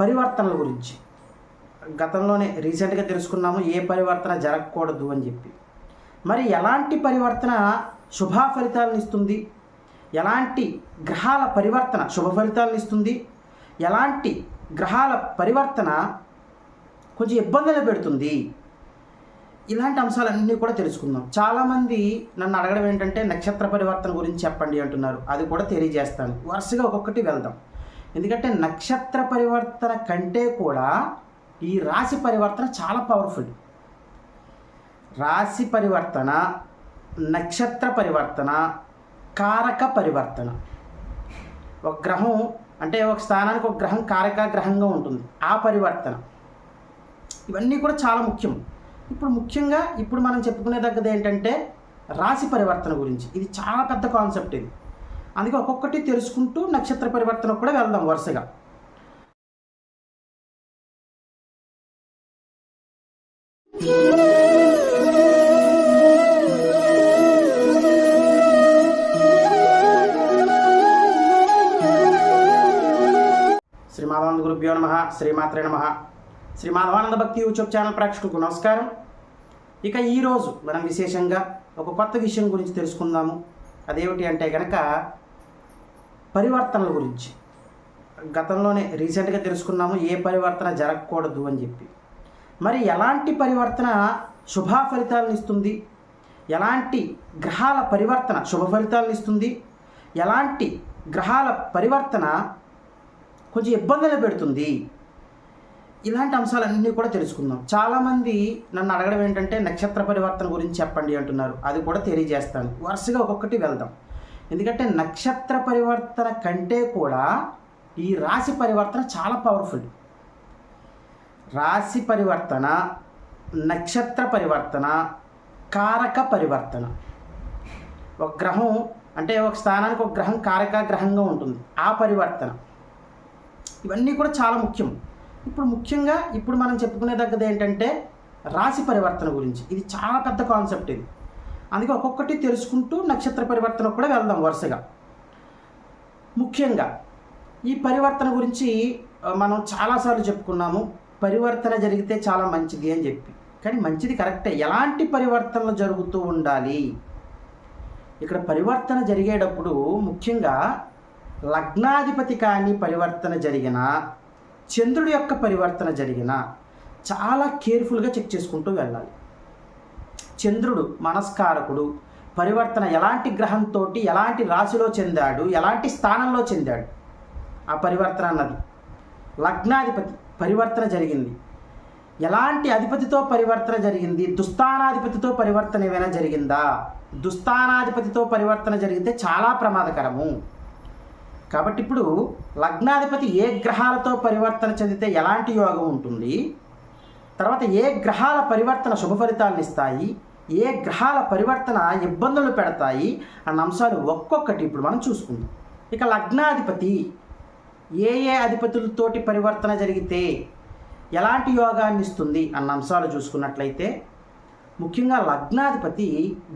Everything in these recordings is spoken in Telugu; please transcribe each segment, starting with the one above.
పరివర్తనల గురించి. గతంలోనే రీసెంట్గా తెలుసుకున్నాము ఏ పరివర్తన జరగకూడదు అని చెప్పి. మరి ఎలాంటి పరివర్తన శుభ ఫలితాలను ఇస్తుంది? ఎలాంటి గ్రహాల పరివర్తన శుభ ఫలితాలను ఇస్తుంది? ఎలాంటి గ్రహాల పరివర్తన కొంచెం ఇబ్బందులు పెడుతుంది? ఇలాంటి అంశాలన్నీ కూడా తెలుసుకుందాం. చాలామంది నన్ను అడగడం ఏంటంటే నక్షత్ర పరివర్తన గురించి చెప్పండి అంటున్నారు. అది కూడా తెలియజేస్తాను. వరుసగా ఒక్కొక్కటి వెళ్దాం. ఎందుకంటే నక్షత్ర పరివర్తన కంటే కూడా ఈ రాశి పరివర్తన చాలా పవర్ఫుల్ రాశి పరివర్తన నక్షత్ర పరివర్తన కారక పరివర్తన. ఒక గ్రహం అంటే ఒక స్థానానికి ఒక గ్రహం కారక గ్రహంగా ఉంటుంది. ఆ పరివర్తన. ఇవన్నీ కూడా చాలా ముఖ్యం. ఇప్పుడు ముఖ్యంగా ఇప్పుడు మనం చెప్పుకునేదగ్గది ఏంటంటే రాశి పరివర్తన గురించి. ఇది చాలా పెద్ద కాన్సెప్ట్ ఇది. అందుకే ఒక్కొక్కటి తెలుసుకుంటూ నక్షత్ర పరివర్తన కూడా వెళ్దాం వరుసగా. శ్రీ మాధవానంద గురుభ్యో నమ శ్రీమాత్రే నమ. శ్రీ మాధవానంద భక్తి యూట్యూబ్ ఛానల్ ప్రేక్షకులకు నమస్కారం. ఇక ఈరోజు మనం విశేషంగా ఒక కొత్త విషయం గురించి తెలుసుకుందాము. అదేమిటి అంటే కనుక పరివర్తనల గురించి. గతంలోనే రీసెంట్గా తెలుసుకున్నాము ఏ పరివర్తన జరగకూడదు అని చెప్పి. మరి ఎలాంటి పరివర్తన శుభ ఫలితాలను ఇస్తుంది? ఎలాంటి గ్రహాల పరివర్తన శుభ ఫలితాలను ఇస్తుంది? ఎలాంటి గ్రహాల పరివర్తన కొంచెం ఇబ్బందులు పెడుతుంది? ఇలాంటి అంశాలన్నీ కూడా తెలుసుకుందాం. చాలామంది నన్ను అడగడం ఏంటంటే నక్షత్ర పరివర్తన గురించి చెప్పండి అంటున్నారు. అది కూడా తెలియజేస్తాను. వరుసగా ఒక్కొక్కటి వెళ్దాం. ఎందుకంటే నక్షత్ర పరివర్తన కంటే కూడా ఈ రాశి పరివర్తన చాలా పవర్ఫుల్ రాశి పరివర్తన నక్షత్ర పరివర్తన కారక పరివర్తన. ఒక గ్రహం అంటే ఒక స్థానానికి ఒక గ్రహం కారక గ్రహంగా ఉంటుంది. ఆ పరివర్తన. ఇవన్నీ కూడా చాలా ముఖ్యం. ఇప్పుడు ముఖ్యంగా ఇప్పుడు మనం చెప్పుకునేదగ్గది ఏంటంటే రాశి పరివర్తన గురించి. ఇది చాలా పెద్ద కాన్సెప్ట్ ఇది. అందుకే ఒక్కొక్కటి తెలుసుకుంటూ నక్షత్ర పరివర్తన కూడా వెళ్దాం వరుసగా. ముఖ్యంగా ఈ పరివర్తన గురించి మనం చాలాసార్లు చెప్పుకున్నాము పరివర్తన జరిగితే చాలా మంచిది అని చెప్పి. కానీ మంచిది కరెక్టే. ఎలాంటి పరివర్తనలు జరుగుతూ ఉండాలి? ఇక్కడ పరివర్తన జరిగేటప్పుడు ముఖ్యంగా లగ్నాధిపతి కానీ పరివర్తన జరిగిన చంద్రుడి యొక్క పరివర్తన జరిగిన చాలా కేర్ఫుల్గా చెక్ చేసుకుంటూ వెళ్ళాలి. చంద్రుడు మనస్కారకుడు. పరివర్తన ఎలాంటి గ్రహంతో ఎలాంటి రాశిలో చెందాడు ఎలాంటి స్థానంలో చెందాడు? ఆ పరివర్తన అన్నది. లగ్నాధిపతి పరివర్తన జరిగింది. ఎలాంటి అధిపతితో పరివర్తన జరిగింది? దుస్థానాధిపతితో పరివర్తన ఏమైనా జరిగిందా? దుస్థానాధిపతితో పరివర్తన జరిగితే చాలా ప్రమాదకరము. కాబట్టి ఇప్పుడు లగ్నాధిపతి ఏ గ్రహాలతో పరివర్తన చెందితే ఎలాంటి యోగం ఉంటుంది? తర్వాత ఏ గ్రహాల పరివర్తన శుభ ఫలితాలను ఇస్తాయి? ఏ గ్రహాల పరివర్తన ఇబ్బందులు పెడతాయి? అన్న అంశాలు ఒక్కొక్కటి ఇప్పుడు మనం చూసుకుందాం. ఇక లగ్నాధిపతి ఏ ఏ అధిపతులతోటి పరివర్తన జరిగితే ఎలాంటి యోగాన్ని ఇస్తుంది? అన్న అంశాలు చూసుకున్నట్లయితే ముఖ్యంగా లగ్నాధిపతి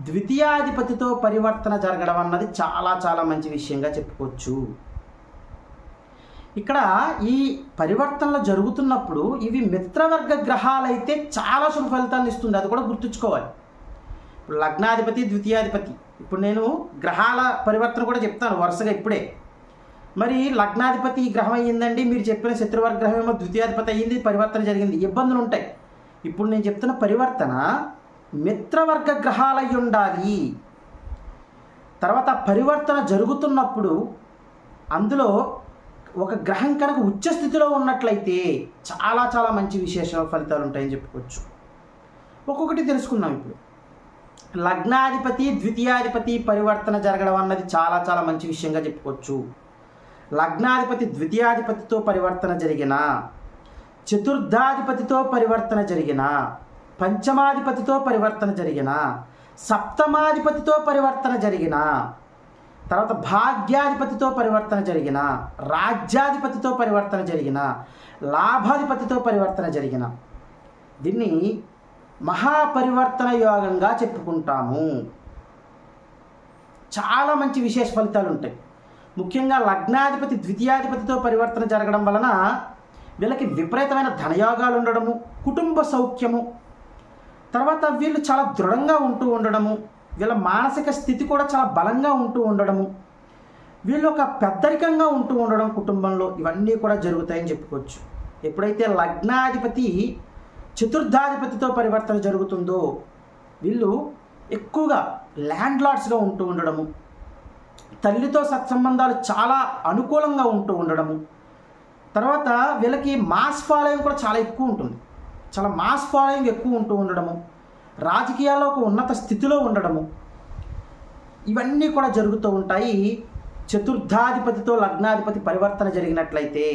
ద్వితీయాధిపతితో పరివర్తన జరగడం అన్నది చాలా చాలా మంచి విషయంగా చెప్పుకోవచ్చు. ఇక్కడ ఈ పరివర్తనలు జరుగుతున్నప్పుడు ఇవి మిత్రవర్గ గ్రహాలైతే చాలా శుభ ఫలితాలను ఇస్తుంది. అది కూడా గుర్తుంచుకోవాలి. ఇప్పుడు లగ్నాధిపతి ద్వితీయాధిపతి. ఇప్పుడు నేను గ్రహాల పరివర్తన కూడా చెప్తాను వరుసగా ఇప్పుడే. మరి లగ్నాధిపతి గ్రహం అయ్యిందండి. మీరు చెప్పిన శత్రువర్గ గ్రహం ఏమో ద్వితీయాధిపతి అయ్యింది. పరివర్తన జరిగింది. ఇబ్బందులు ఉంటాయి. ఇప్పుడు నేను చెప్తున్న పరివర్తన మిత్రవర్గ గ్రహాలై ఉండాలి. తర్వాత పరివర్తన జరుగుతున్నప్పుడు అందులో ఒక గ్రహం కనుక ఉచ్చ స్థితిలో ఉన్నట్లయితే చాలా చాలా మంచి విశేష ఫలితాలు ఉంటాయని చెప్పుకోవచ్చు. ఒక్కొక్కటి తెలుసుకుందాం ఇప్పుడు. లగ్నాధిపతి ద్వితీయాధిపతి పరివర్తన జరగడం అన్నది చాలా చాలా మంచి విషయంగా చెప్పుకోవచ్చు. లగ్నాధిపతి ద్వితీయాధిపతితో పరివర్తన జరిగిన చతుర్థాధిపతితో పరివర్తన జరిగిన పంచమాధిపతితో పరివర్తన జరిగిన సప్తమాధిపతితో పరివర్తన జరిగిన తర్వాత భాగ్యాధిపతితో పరివర్తన జరిగిన రాజ్యాధిపతితో పరివర్తన జరిగిన లాభాధిపతితో పరివర్తన జరిగిన దీన్ని మహాపరివర్తన యోగంగా చెప్పుకుంటాము. చాలా మంచి విశేష ఫలితాలు ఉంటాయి. ముఖ్యంగా లగ్నాధిపతి ద్వితీయాధిపతితో పరివర్తన జరగడం వలన వీళ్ళకి విపరీతమైన ధనయోగాలు ఉండడము కుటుంబ సౌఖ్యము తర్వాత వీళ్ళు చాలా దృఢంగా ఉంటూ ఉండడము వీళ్ళ మానసిక స్థితి కూడా చాలా బలంగా ఉంటూ ఉండడము. వీళ్ళు ఒక పెద్దరికంగా ఉంటూ ఉండడం కుటుంబంలో ఇవన్నీ కూడా జరుగుతాయని చెప్పుకోవచ్చు. ఎప్పుడైతే లగ్నాధిపతి చతుర్థాధిపతితో పరివర్తన జరుగుతుందో వీళ్ళు ఎక్కువగా ల్యాండ్ లార్డ్స్గా ఉంటూ ఉండడము. తల్లితో సత్సంబంధాలు చాలా అనుకూలంగా ఉంటూ ఉండడము. తర్వాత వీళ్ళకి మాస్ ఫాలోయింగ్ కూడా చాలా ఎక్కువ ఉంటుంది. చాలా మాస్ ఫాలోయింగ్ ఎక్కువ ఉంటూ ఉండడము. రాజకీయాల్లో ఒక ఉన్నత స్థితిలో ఉండడము. ఇవన్నీ కూడా జరుగుతూ ఉంటాయి. చతుర్థాధిపతితో లగ్నాధిపతి పరివర్తన జరిగినట్లయితే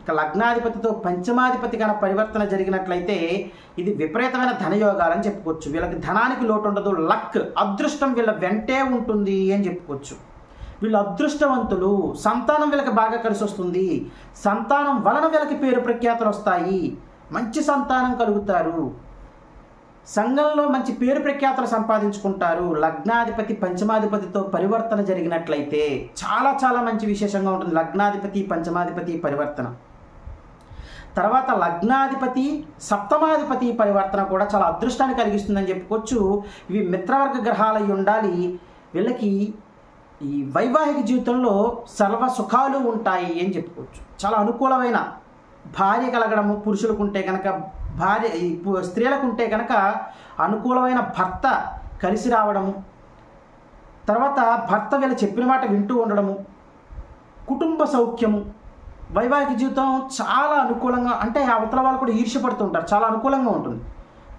ఇక లగ్నాధిపతితో పంచమాధిపతి కన పరివర్తన జరిగినట్లయితే ఇది విపరీతమైన ధనయోగాలని చెప్పుకోవచ్చు. వీళ్ళకి ధనానికి లోటు ఉండదు లక్ అదృష్టం వీళ్ళ వెంటే ఉంటుంది అని చెప్పుకోవచ్చు. వీళ్ళు అదృష్టవంతులు సంతానం వీళ్ళకి బాగా కలిసి వస్తుంది. సంతానం వలన వీళ్ళకి పేరు ప్రఖ్యాతులు వస్తాయి. మంచి సంతానం కలుగుతారు. సంఘంలో మంచి పేరు ప్రఖ్యాతలు సంపాదించుకుంటారు. లగ్నాధిపతి పంచమాధిపతితో పరివర్తన జరిగినట్లయితే చాలా చాలా మంచి విశేషంగా ఉంటుంది. లగ్నాధిపతి పంచమాధిపతి పరివర్తన. తర్వాత లగ్నాధిపతి సప్తమాధిపతి పరివర్తన కూడా చాలా అదృష్టాన్ని కలిగిస్తుందని చెప్పుకోవచ్చు. ఇవి మిత్రవర్గ గ్రహాలు అయి ఉండాలి. వీళ్ళకి ఈ వైవాహిక జీవితంలో సర్వ సుఖాలు ఉంటాయి అని చెప్పుకోవచ్చు. చాలా అనుకూలమైన భార్య కలగడము పురుషులకు ఉంటే కనుక భార్య స్త్రీలకు ఉంటే కనుక అనుకూలమైన భర్త కలిసి రావడము తర్వాత భర్త వీళ్ళు చెప్పిన మాట వింటూ ఉండడము కుటుంబ సౌఖ్యము వైవాహిక జీవితం చాలా అనుకూలంగా అంటే అవతల వాళ్ళు కూడా ఈర్ష్యపడుతూ ఉంటారు చాలా అనుకూలంగా ఉంటుంది.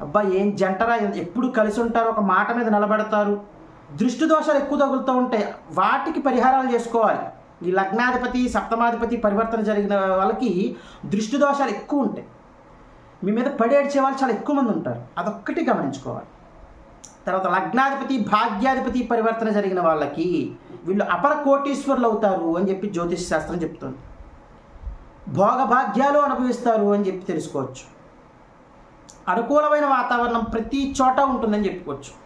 అబ్బా ఏం జంటరా ఎప్పుడు కలిసి ఉంటారు ఒక మాట మీద నిలబెడతారు. దృష్టి దోషాలు ఎక్కువ తగులుతూ ఉంటాయి. వాటికి పరిహారాలు చేసుకోవాలి. ఈ లగ్నాధిపతి సప్తమాధిపతి పరివర్తన జరిగిన వాళ్ళకి దృష్టి దోషాలు ఎక్కువ ఉంటాయి. మీ మీద పడేడ్చే వాళ్ళు చాలా ఎక్కువ మంది ఉంటారు. అదొక్కటి గమనించుకోవాలి. తర్వాత లగ్నాధిపతి భాగ్యాధిపతి పరివర్తన జరిగిన వాళ్ళకి వీళ్ళు అపర కోటీశ్వరులు అవుతారు అని చెప్పి జ్యోతిష్ శాస్త్రం చెప్తుంది. భోగభాగ్యాలు అనుభవిస్తారు అని చెప్పి తెలుసుకోవచ్చు. అనుకూలమైన వాతావరణం ప్రతి చోట ఉంటుందని చెప్పుకోవచ్చు.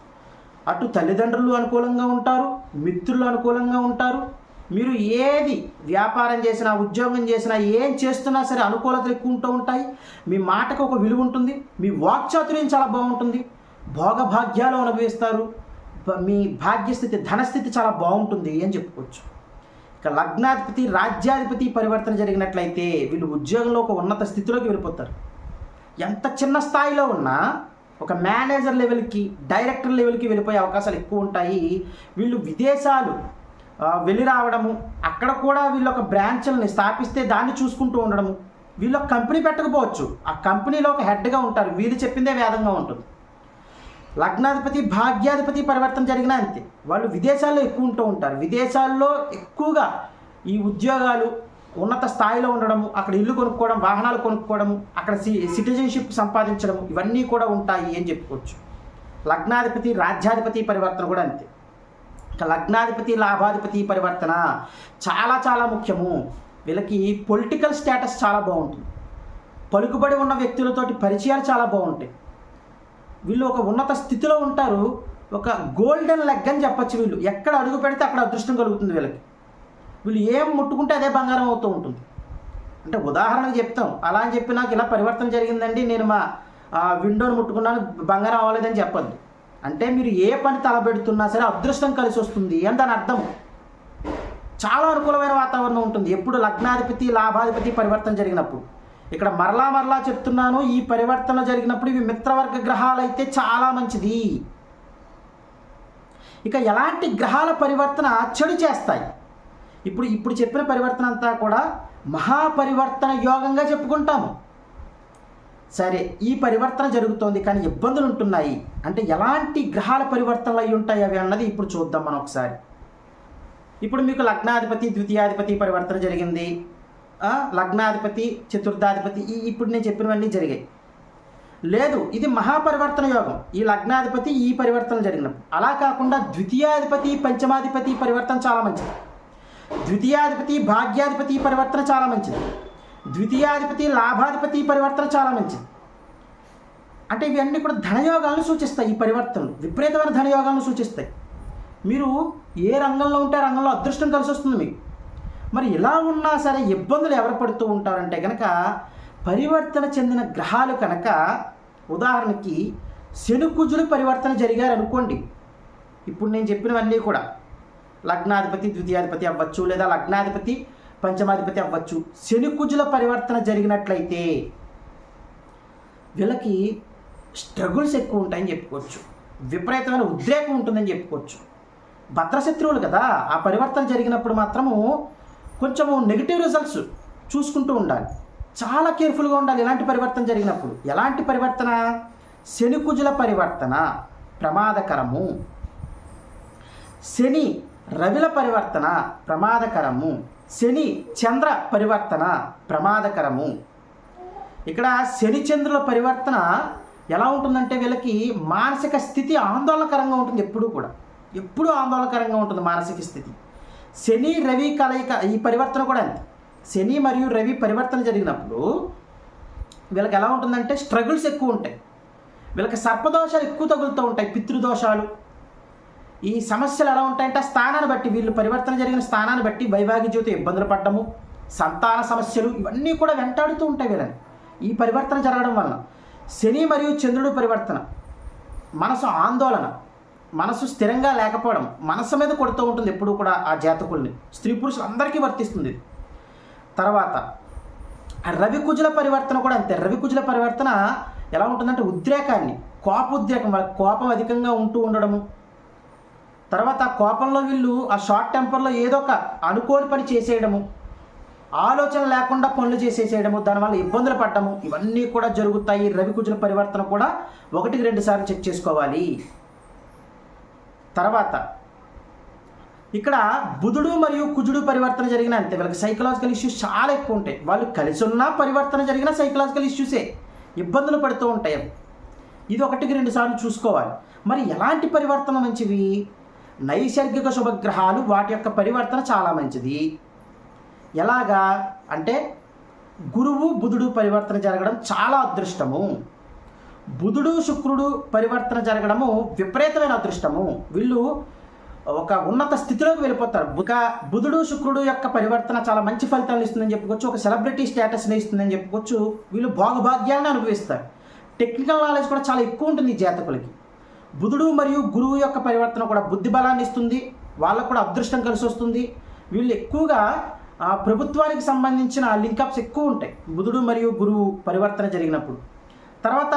అటు తల్లిదండ్రులు అనుకూలంగా ఉంటారు మిత్రులు అనుకూలంగా ఉంటారు మీరు ఏది వ్యాపారం చేసినా ఉద్యోగం చేసినా ఏం చేస్తున్నా సరే అనుకూలతలు ఎక్కువ ఉంటూ ఉంటాయి. మీ మాటకు ఒక విలువ ఉంటుంది. మీ వాక్చాతుర్యం చాలా బాగుంటుంది. భోగభాగ్యాలు అనుభవిస్తారు. మీ భాగ్యస్థితి ధనస్థితి చాలా బాగుంటుంది అని చెప్పుకోవచ్చు. ఇక లగ్నాధిపతి రాజ్యాధిపతి పరివర్తన జరిగినట్లయితే వీళ్ళు ఉద్యోగంలో ఒక ఉన్నత స్థితిలోకి వెళ్ళిపోతారు. ఎంత చిన్న స్థాయిలో ఉన్నా ఒక మేనేజర్ లెవెల్కి డైరెక్టర్ లెవెల్కి వెళ్ళిపోయే అవకాశాలు ఎక్కువ ఉంటాయి. వీళ్ళు విదేశాలు వెళ్ళి రావడము అక్కడ కూడా వీళ్ళు ఒక స్థాపిస్తే దాన్ని చూసుకుంటూ ఉండడము. వీళ్ళు కంపెనీ పెట్టకపోవచ్చు. ఆ కంపెనీలో ఒక హెడ్గా ఉంటారు. వీళ్ళు చెప్పిందే వేదంగా ఉంటుంది. లగ్నాధిపతి భాగ్యాధిపతి పరివర్తన జరిగినా అంతే. వాళ్ళు విదేశాల్లో ఎక్కువ ఉంటూ ఉంటారు. విదేశాల్లో ఎక్కువగా ఈ ఉద్యోగాలు ఉన్నత స్థాయిలో ఉండడము అక్కడ ఇల్లు కొనుక్కోవడం వాహనాలు కొనుక్కోవడము అక్కడ సి సిటిజన్షిప్ సంపాదించడం ఇవన్నీ కూడా ఉంటాయి అని చెప్పుకోవచ్చు. లగ్నాధిపతి రాజ్యాధిపతి పరివర్తన కూడా అంతే. లగ్నాధిపతి లాభాధిపతి పరివర్తన చాలా చాలా ముఖ్యము. వీళ్ళకి పొలిటికల్ స్టేటస్ చాలా బాగుంటుంది. పలుకుబడి ఉన్న వ్యక్తులతోటి పరిచయాలు చాలా బాగుంటాయి. వీళ్ళు ఒక ఉన్నత స్థితిలో ఉంటారు. ఒక గోల్డెన్ లెగ్ అని చెప్పచ్చు వీళ్ళు. ఎక్కడ అడుగు పెడితే అక్కడ అదృష్టం కలుగుతుంది వీళ్ళకి. వీళ్ళు ఏం ముట్టుకుంటే అదే బంగారం అవుతూ ఉంటుంది. అంటే ఉదాహరణకు చెప్తాం. అలా అని చెప్పి నాకు ఇలా పరివర్తన జరిగిందండి. నేను మా విండోని ముట్టుకున్నాను. బంగారం అవ్వలేదని చెప్పద్దు. అంటే మీరు ఏ పని తలబెడుతున్నా సరే అదృష్టం కలిసి వస్తుంది అని దాని అర్థం. చాలా అనుకూలమైన వాతావరణం ఉంటుంది. ఎప్పుడు లగ్నాధిపతి లాభాధిపతి పరివర్తన జరిగినప్పుడు. ఇక్కడ మరలా మరలా చెప్తున్నాను ఈ పరివర్తన జరిగినప్పుడు ఇవి మిత్రవర్గ గ్రహాలు అయితే చాలా మంచిది. ఇక ఎలాంటి గ్రహాల పరివర్తన చెడు చేస్తాయి? ఇప్పుడు ఇప్పుడు చెప్పిన పరివర్తన అంతా కూడా మహాపరివర్తన యోగంగా చెప్పుకుంటాము. సరే ఈ పరివర్తన జరుగుతోంది కానీ ఇబ్బందులు ఉంటున్నాయి. అంటే ఎలాంటి గ్రహాల పరివర్తనలు అయి ఉంటాయి అవి అన్నది ఇప్పుడు చూద్దాం మనం ఒకసారి. ఇప్పుడు మీకు లగ్నాధిపతి ద్వితీయాధిపతి పరివర్తన జరిగింది. లగ్నాధిపతి చతుర్థాధిపతి ఈ ఇప్పుడు నేను చెప్పినవన్నీ జరిగాయి. లేదు ఇది మహాపరివర్తన యోగం. ఈ లగ్నాధిపతి ఈ పరివర్తన జరిగినప్పుడు. అలా కాకుండా ద్వితీయాధిపతి పంచమాధిపతి పరివర్తన చాలా మంచిది. ద్వితీయాధిపతి భాగ్యాధిపతి పరివర్తన చాలా మంచిది. ద్వితీయాధిపతి లాభాధిపతి పరివర్తన చాలా మంచిది అంటే ఇవన్నీ కూడా ధనయోగాలను సూచిస్తాయి ఈ పరివర్తనలు. విపరీతమైన ధనయోగాలను సూచిస్తాయి. మీరు ఏ రంగంలో ఉంటే ఆ రంగంలో అదృష్టం కలిసి వస్తుంది మీకు. మరి ఇలా ఉన్నా సరే ఇబ్బందులు ఎవరు పడుతూ ఉంటారంటే కనుక పరివర్తన చెందిన గ్రహాలు కనుక ఉదాహరణకి శనుకుజులు పరివర్తన జరిగారు అనుకోండి. ఇప్పుడు నేను చెప్పినవన్నీ కూడా. లగ్నాధిపతి ద్వితీయాధిపతి అవ్వచ్చు లేదా లగ్నాధిపతి పంచమాధిపతి అవ్వచ్చు. శనికుజుల పరివర్తన జరిగినట్లయితే వీళ్ళకి స్ట్రగుల్స్ ఎక్కువ ఉంటాయని చెప్పుకోవచ్చు. విపరీతమైన ఉద్రేకం ఉంటుందని చెప్పుకోవచ్చు. భద్రశత్రువులు కదా ఆ పరివర్తన జరిగినప్పుడు మాత్రము కొంచెము నెగిటివ్ రిజల్ట్స్ చూసుకుంటూ ఉండాలి. చాలా కేర్ఫుల్గా ఉండాలి ఎలాంటి పరివర్తన జరిగినప్పుడు. ఎలాంటి పరివర్తన? శనికుజుల పరివర్తన ప్రమాదకరము. శని రవిల పరివర్తన ప్రమాదకరము. శని చంద్ర పరివర్తన ప్రమాదకరము. ఇక్కడ శని చంద్రుల పరివర్తన ఎలా ఉంటుందంటే వీళ్ళకి మానసిక స్థితి ఆందోళనకరంగా ఉంటుంది ఎప్పుడూ కూడా. ఎప్పుడూ ఆందోళనకరంగా ఉంటుంది మానసిక స్థితి. శని రవి కలయిక ఈ పరివర్తన కూడా అంతే. శని మరియు రవి పరివర్తన జరిగినప్పుడు వీళ్ళకి ఎలా ఉంటుందంటే స్ట్రగుల్స్ ఎక్కువ ఉంటాయి. వీళ్ళకి సర్పదోషాలు ఎక్కువ తగులుతూ ఉంటాయి పితృదోషాలు. ఈ సమస్యలు ఎలా ఉంటాయంటే? స్థానాన్ని బట్టి వీళ్ళు పరివర్తన జరిగిన స్థానాన్ని బట్టి వైవాహిక జీవితం ఇబ్బందులు పడ్డము సంతాన సమస్యలు ఇవన్నీ కూడా వెంటాడుతూ ఉంటాయి వీళ్ళని. ఈ పరివర్తన జరగడం వలన శని మరియు చంద్రుడు పరివర్తన మనసు ఆందోళన మనసు స్థిరంగా లేకపోవడం మనసు మీద కొడుతూ ఉంటుంది ఎప్పుడూ కూడా ఆ జాతకుల్ని. స్త్రీ పురుషులు అందరికీ వర్తిస్తుంది. తర్వాత రవికుజుల రవి కుజుల పరివర్తన కూడా అంతే. రవి కుజుల పరివర్తన ఎలా ఉంటుందంటే ఉద్రేకాన్ని కోపోద్రేకం వాళ్ళకి కోపం అధికంగా ఉంటూ ఉండడము తర్వాత కోపంలో వీళ్ళు ఆ షార్ట్ టెంపర్లో ఏదో ఒక అనుకోని పని చేసేయడము ఆలోచన లేకుండా పనులు చేసేసేయడము దానివల్ల ఇబ్బందులు పడ్డము ఇవన్నీ కూడా జరుగుతాయి. రవి కుజుల పరివర్తన కూడా ఒకటికి రెండు సార్లు చెక్ చేసుకోవాలి. తర్వాత ఇక్కడ బుధుడు మరియు కుజుడు పరివర్తన జరిగిన అంతే. వీళ్ళకి సైకలాజికల్ ఇష్యూస్ చాలా ఎక్కువ ఉంటాయి. వాళ్ళు కలిసి ఉన్నా పరివర్తన జరిగిన సైకలాజికల్ ఇష్యూసే ఇబ్బందులు పడుతూ ఉంటాయి ఇది ఒకటికి రెండు సార్లు చూసుకోవాలి. మరి ఎలాంటి పరివర్తన మంచివి? నైసర్గిక శుభగ్రహాలు వాటి యొక్క పరివర్తన చాలా మంచిది. ఎలాగా? అంటే గురువు బుధుడు పరివర్తన జరగడం చాలా అదృష్టము. బుధుడు శుక్రుడు పరివర్తన జరగడము విపరీతమైన అదృష్టము. వీళ్ళు ఒక ఉన్నత స్థితిలోకి వెళ్ళిపోతారు. ఒక బుధుడు శుక్రుడు యొక్క పరివర్తన చాలా మంచి ఫలితాలు ఇస్తుందని చెప్పుకోవచ్చు. ఒక సెలబ్రిటీ స్టేటస్ని ఇస్తుందని చెప్పుకోవచ్చు. వీళ్ళు భోగభాగ్యాలను అనుభవిస్తారు. టెక్నికల్ నాలెడ్జ్ కూడా చాలా ఎక్కువ ఉంటుంది జాతకులకి. బుధుడు మరియు గురువు యొక్క పరివర్తన కూడా బుద్ధి బలాన్ని ఇస్తుంది వాళ్ళకు కూడా అదృష్టం కలిసి వస్తుంది. వీళ్ళు ఎక్కువగా ఆ, ప్రభుత్వానికి సంబంధించిన లింకప్స్ ఎక్కువ ఉంటాయి బుధుడు మరియు గురువు పరివర్తన జరిగినప్పుడు. తర్వాత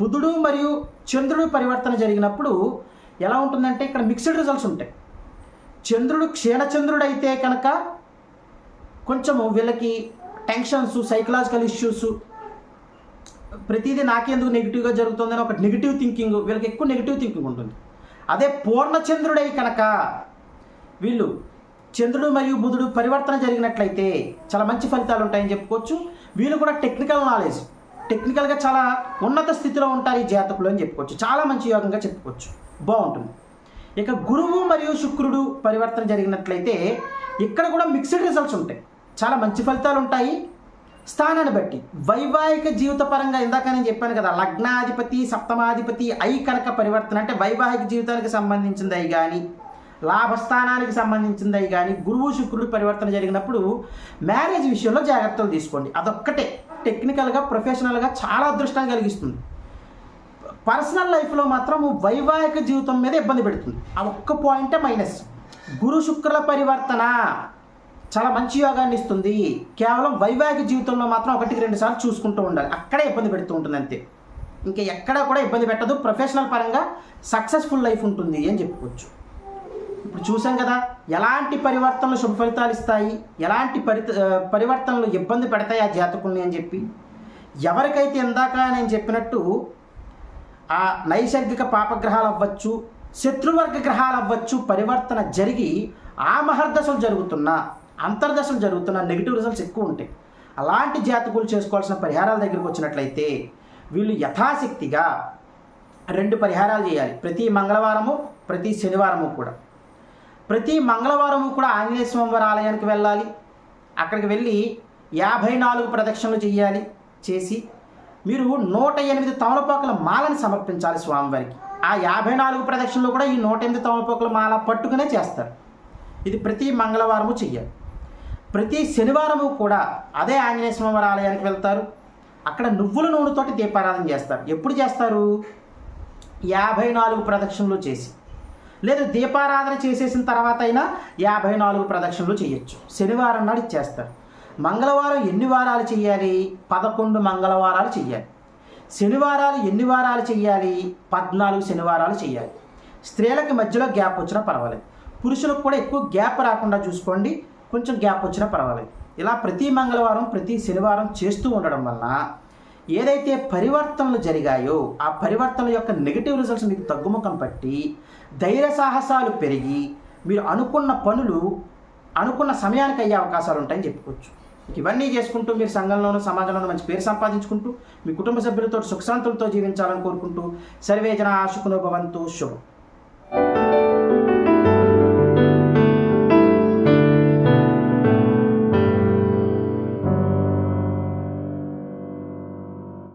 బుధుడు మరియు చంద్రుడు పరివర్తన జరిగినప్పుడు ఎలా ఉంటుందంటే ఇక్కడ మిక్స్డ్ రిజల్ట్స్ ఉంటాయి. చంద్రుడు క్షీణచంద్రుడు అయితే కనుక కొంచెము వీళ్ళకి టెన్షన్స్ సైకలాజికల్ ఇష్యూస్ ప్రతిదీ నాకెందుకు నెగిటివ్గా జరుగుతుందని ఒక నెగిటివ్ థింకింగ్ వీళ్ళకి ఎక్కువ నెగిటివ్ థింకింగ్ ఉంటుంది. అదే పూర్ణచంద్రుడై కనుక వీళ్ళు చంద్రుడు మరియు బుధుడు పరివర్తన జరిగినట్లయితే చాలా మంచి ఫలితాలు ఉంటాయని చెప్పుకోవచ్చు. వీళ్ళు కూడా టెక్నికల్ నాలెడ్జ్ టెక్నికల్గా చాలా ఉన్నత స్థితిలో ఉంటారు ఈ జాతకులు అని చెప్పుకోవచ్చు. చాలా మంచి యోగంగా చెప్పుకోవచ్చు. బాగుంటుంది. ఇక గురువు మరియు శుక్రుడు పరివర్తన జరిగినట్లయితే ఇక్కడ కూడా మిక్స్డ్ రిజల్ట్స్ ఉంటాయి. చాలా మంచి ఫలితాలు ఉంటాయి. స్థానాన్ని బట్టి. వైవాహిక జీవిత పరంగా ఇందాక నేను చెప్పాను కదా లగ్నాధిపతి సప్తమాధిపతి ఐ కనుక పరివర్తన అంటే వైవాహిక జీవితానికి సంబంధించింది అయి కానీ లాభస్థానానికి సంబంధించింది అయి కానీ గురువు శుక్రుడు పరివర్తన జరిగినప్పుడు మ్యారేజ్ విషయంలో జాగ్రత్తలు తీసుకోండి. అదొక్కటే. టెక్నికల్గా ప్రొఫెషనల్గా చాలా అదృష్టాన్ని కలిగిస్తుంది. పర్సనల్ లైఫ్లో మాత్రం వైవాహిక జీవితం మీద ఇబ్బంది పెడుతుంది. ఆ ఒక్క పాయింటే మైనస్ గురు శుక్రుల పరివర్తన. చాలా మంచి యోగాన్ని ఇస్తుంది. కేవలం వైవాహిక జీవితంలో మాత్రం ఒకటికి రెండు సార్లు చూసుకుంటూ ఉండాలి. అక్కడే ఇబ్బంది పెడుతూ ఉంటుంది అంతే. ఇంకా ఎక్కడా కూడా ఇబ్బంది పెట్టదు. ప్రొఫెషనల్ పరంగా సక్సెస్ఫుల్ లైఫ్ ఉంటుంది అని చెప్పుకోవచ్చు. ఇప్పుడు చూసాం కదా ఎలాంటి పరివర్తనలు శుభ ఫలితాలు ఇస్తాయి? ఎలాంటి పరి పరివర్తనలు ఇబ్బంది పెడతాయి ఆ జాతకుల్ని అని చెప్పి? ఎవరికైతే ఇందాక నేను చెప్పినట్టు ఆ నైసర్గిక పాపగ్రహాలు అవ్వచ్చు శత్రువర్గ గ్రహాలు అవ్వచ్చు పరివర్తన జరిగి ఆ మహర్దశలు జరుగుతున్న అంతర్దశలు జరుగుతున్న నెగిటివ్ రిజల్ట్స్ ఎక్కువ ఉంటాయి. అలాంటి జాతకులు చేసుకోవాల్సిన పరిహారాల దగ్గరికి వచ్చినట్లయితే వీళ్ళు యథాశక్తిగా రెండు పరిహారాలు చేయాలి. ప్రతి మంగళవారము ప్రతి శనివారము కూడా. ప్రతి మంగళవారము కూడా ఆంజనేయ స్వామివారి ఆలయానికి వెళ్ళాలి. అక్కడికి వెళ్ళి యాభై నాలుగు ప్రదక్షిణలు చేయాలి చేసి మీరు నూట ఎనిమిది తమలపాకుల మాలని సమర్పించాలి స్వామివారికి. ఆ యాభై నాలుగు ప్రదక్షిణలు కూడా ఈ నూట ఎనిమిది తమలపాకుల మాల పట్టుకునే చేస్తారు. ఇది ప్రతి మంగళవారము చెయ్యాలి. ప్రతి శనివారము కూడా అదే ఆంజనేయ స్వామి ఆలయానికి వెళ్తారు. అక్కడ నువ్వుల నూనెతోటి దీపారాధన చేస్తారు. ఎప్పుడు చేస్తారు? యాభై నాలుగు ప్రదక్షిణలు చేసి. లేదు దీపారాధన చేసేసిన తర్వాత అయినా యాభై నాలుగు ప్రదక్షిణలు చేయొచ్చు. శనివారం నాడు ఇచ్చేస్తారు మంగళవారం ఎన్ని వారాలు చేయాలి? పదకొండు మంగళవారాలు చేయాలి. శనివారాలు ఎన్ని వారాలు చేయాలి? పద్నాలుగు శనివారాలు చేయాలి. స్త్రీలకి మధ్యలో గ్యాప్ వచ్చినా పర్వాలేదు. పురుషులకు కూడా ఎక్కువ గ్యాప్ రాకుండా చూసుకోండి. కొంచెం గ్యాప్ వచ్చినా పర్వాలేదు. ఇలా ప్రతి మంగళవారం ప్రతి శనివారం చేస్తూ ఉండడం వలన ఏదైతే పరివర్తనలు జరిగాయో ఆ పరివర్తనల యొక్క నెగిటివ్ రిజల్ట్స్ మీకు తగ్గుముఖం పట్టి ధైర్య సాహసాలు పెరిగి మీరు అనుకున్న పనులు అనుకున్న సమయానికి అయ్యే అవకాశాలు ఉంటాయని చెప్పుకోవచ్చు. ఇవన్నీ చేసుకుంటూ మీరు సంఘంలోనూ సమాజంలోనూ మంచి పేరు సంపాదించుకుంటూ మీ కుటుంబ సభ్యులతో సుఖశాంతులతో జీవించాలని కోరుకుంటూ సర్వేజన ఆశుకునో భవంతు శుభం.